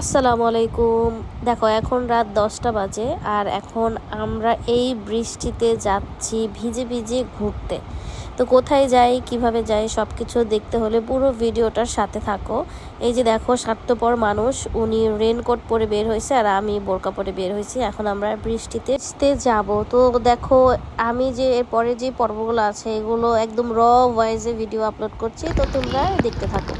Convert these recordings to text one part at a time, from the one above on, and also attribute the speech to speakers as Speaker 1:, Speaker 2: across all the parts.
Speaker 1: আসসালামু আলাইকুম। দেখো, এখন রাত দশটা বাজে আর এখন আমরা এই বৃষ্টিতে যাচ্ছি ভিজে ভিজে ঘুরতে। তো কোথায় যাই, কীভাবে যাই সব কিছু দেখতে হলে পুরো ভিডিওটার সাথে থাকো। এই যে দেখো, স্বার্থপর মানুষ, উনি রেনকোট পরে বের হয়েছে আর আমি বোরকা পরে বের হয়েছি। এখন আমরা বৃষ্টিতে তে যাব। তো দেখো, আমি যে এরপরে যে পর্বগুলো আছে, এগুলো একদম র ভয়েসে ভিডিও আপলোড করছি। তো তোমরা দেখতে থাকো।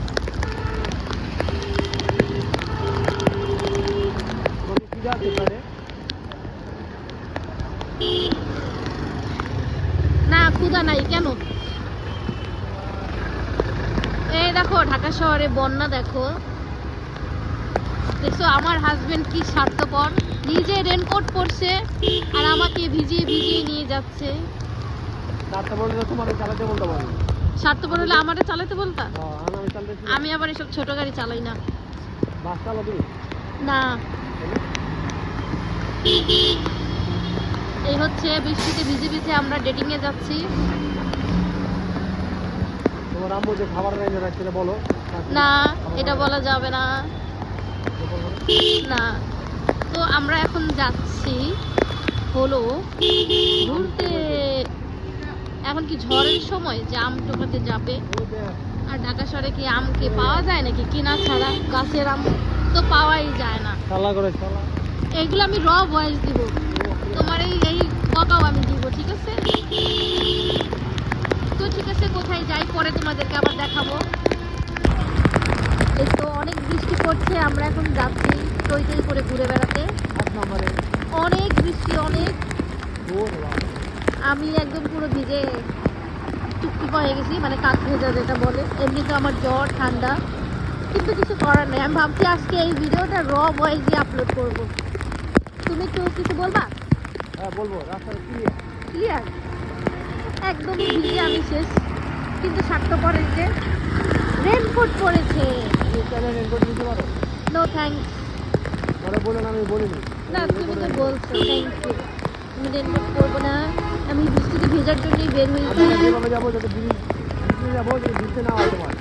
Speaker 2: না ক্ষুধা নাই কেন? এই দেখো ঢাকা শহরে বন্যা দেখো। দেখছ আমার হাজবেন্ড কি স্বার্থপর? নিজে রেনকোট পরছে আর আমাকে ভিজিয়ে ভিজিয়ে নিয়ে যাচ্ছে। স্বার্থপর হলে আমারে চালাতে বলতা?
Speaker 3: আমি
Speaker 2: আবার এসব ছোট গাড়ি চালাই না। না? এই হচ্ছে বৃষ্টিতে ভিজে ভিজে আমরা ডেটিং এ যাচ্ছি।
Speaker 3: তোমার আম্মু যে খাবার রেঞ্জে রাখছিল বলো।
Speaker 2: না এটা বলা যাবে না। না। তো আমরা এখন যাচ্ছি হলো ঘুরতে। এখন কি ঝড়ের সময় যে আম টোকাতে যাবে? আর ঢাকা শহরে কি আম কি পাওয়া যায় নাকি? কিনা ছাড়া গাছের আম তো পাওয়াই যায় না। এইগুলো আমি র ভয়েস দিব। তোমার এই এই কথাও আমি দিব ঠিক আছে তো ঠিক আছে কোথায় যাই পরে তোমাদেরকে আবার দেখাবো। এই তো অনেক বৃষ্টি পড়ছে আমরা এখন যাচ্ছি টই টই করে ঘুরে বেড়াতে। অনেক বৃষ্টি অনেক। আমি একদম পুরো ভিজে টুকটুপা হয়ে গেছি মানে কাক ভেজা যেটা বলে। এমনি তো আমার জ্বর ঠান্ডা কিন্তু কিছু করার নেই। আমি ভাবছি আজকে এই ভিডিওটা র ভয়েসে আপলোড করব। তুমি একটু কিছু বলবা?
Speaker 3: হ্যাঁ বলব। রাস্তায় কি
Speaker 2: ক্লিয়ার একদম ভিজে আমি শেষ। কিন্তু স্বার্থপর যে রেনকোট পরেছে।
Speaker 3: রেনকোট নিতে পারো
Speaker 2: নো থ্যাঙ্কস
Speaker 3: পরে বলুন আমি বলিনি।
Speaker 2: না তুমি তো বলছো থ্যাংক ইউ আমি রেনকোট পরবো না। আমি বৃষ্টিতে ভেজার জন্যই বের হয়েছি।
Speaker 3: যাব যাতে যাব যাতে ভিজতে না হয় তোমার।